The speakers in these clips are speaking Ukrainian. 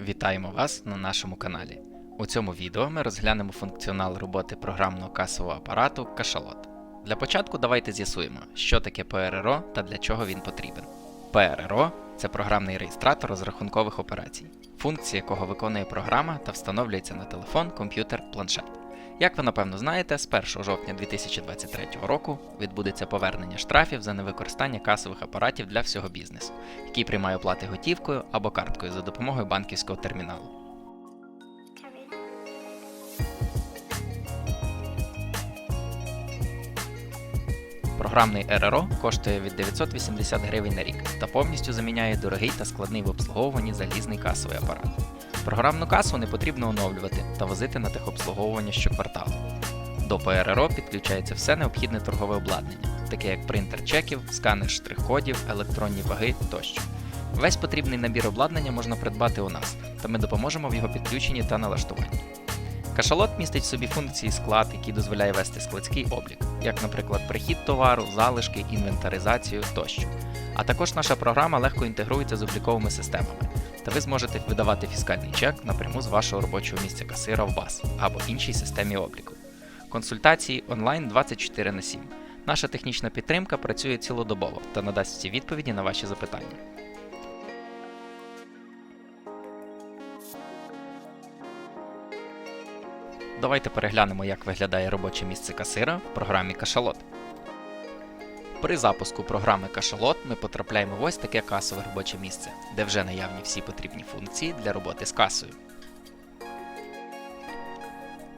Вітаємо вас на нашому каналі. У цьому відео ми розглянемо функціонал роботи програмного касового апарату Кашалот. Для початку давайте з'ясуємо, що таке ПРРО та для чого він потрібен. ПРРО це програмний реєстратор розрахункових операцій, функції якого виконує програма та встановлюється на телефон, комп'ютер, планшет. Як ви напевно знаєте, з 1 жовтня 2023 року відбудеться повернення штрафів за невикористання касових апаратів для всього бізнесу, який приймає оплати готівкою або карткою за допомогою банківського терміналу. Програмний РРО коштує від 980 гривень на рік та повністю заміняє дорогий та складний в обслуговуванні залізний касовий апарат. Програмну касу не потрібно оновлювати та возити на техобслуговування щокварталу. До ПРРО підключається все необхідне торгове обладнання, таке як принтер чеків, сканер штрих-кодів, електронні ваги тощо. Весь потрібний набір обладнання можна придбати у нас, та ми допоможемо в його підключенні та налаштуванні. Кашалот містить в собі функції склад, який дозволяє вести складський облік, як, наприклад, прихід товару, залишки, інвентаризацію тощо. А також наша програма легко інтегрується з обліковими системами, та ви зможете видавати фіскальний чек напряму з вашого робочого місця касира в БАС або іншій системі обліку. Консультації онлайн 24 на 7. Наша технічна підтримка працює цілодобово та надасть всі відповіді на ваші запитання. Давайте переглянемо, як виглядає робоче місце касира в програмі Кашалот. При запуску програми Кашалот ми потрапляємо в ось таке касове робоче місце, де вже наявні всі потрібні функції для роботи з касою.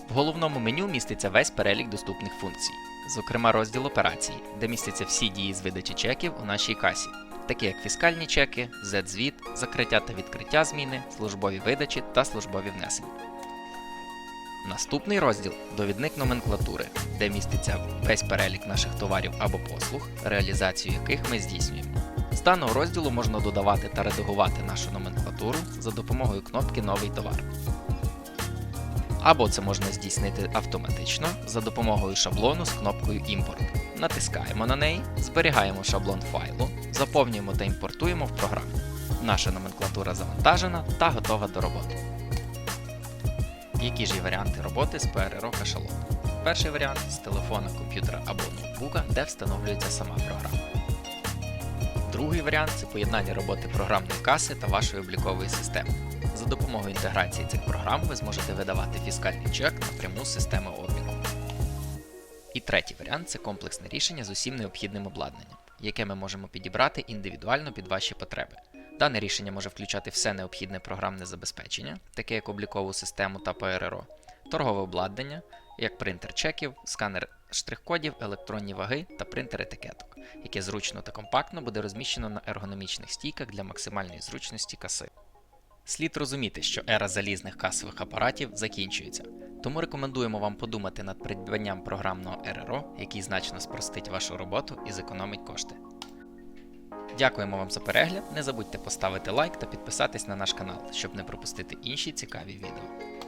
В головному меню міститься весь перелік доступних функцій, зокрема розділ операцій, де містяться всі дії з видачі чеків у нашій касі, такі як фіскальні чеки, Z-звіт, закриття та відкриття зміни, службові видачі та службові внесення. Наступний розділ довідник номенклатури, де міститься весь перелік наших товарів або послуг, реалізацію яких ми здійснюємо. З даного розділу можна додавати та редагувати нашу номенклатуру за допомогою кнопки Новий товар. Або це можна здійснити автоматично за допомогою шаблону з кнопкою Імпорт. Натискаємо на неї, зберігаємо шаблон файлу, заповнюємо та імпортуємо в програму. Наша номенклатура завантажена та готова до роботи. Які ж є варіанти роботи з ПРРО кашалот? Перший варіант з телефона, комп'ютера або ноутбука, де встановлюється сама програма. Другий варіант це поєднання роботи програмної каси та вашої облікової системи. За допомогою інтеграції цих програм ви зможете видавати фіскальний чек напряму з системи обліку. І третій варіант це комплексне рішення з усім необхідним обладнанням, яке ми можемо підібрати індивідуально під ваші потреби. Дане рішення може включати все необхідне програмне забезпечення, таке як облікову систему та ПРРО, торгове обладнання, як принтер чеків, сканер штрих-кодів, електронні ваги та принтер етикеток, яке зручно та компактно буде розміщено на ергономічних стійках для максимальної зручності каси. Слід розуміти, що ера залізних касових апаратів закінчується, тому рекомендуємо вам подумати над придбанням програмного РРО, який значно спростить вашу роботу і зекономить кошти. Дякуємо вам за перегляд. Не забудьте поставити лайк та підписатись на наш канал, щоб не пропустити інші цікаві відео.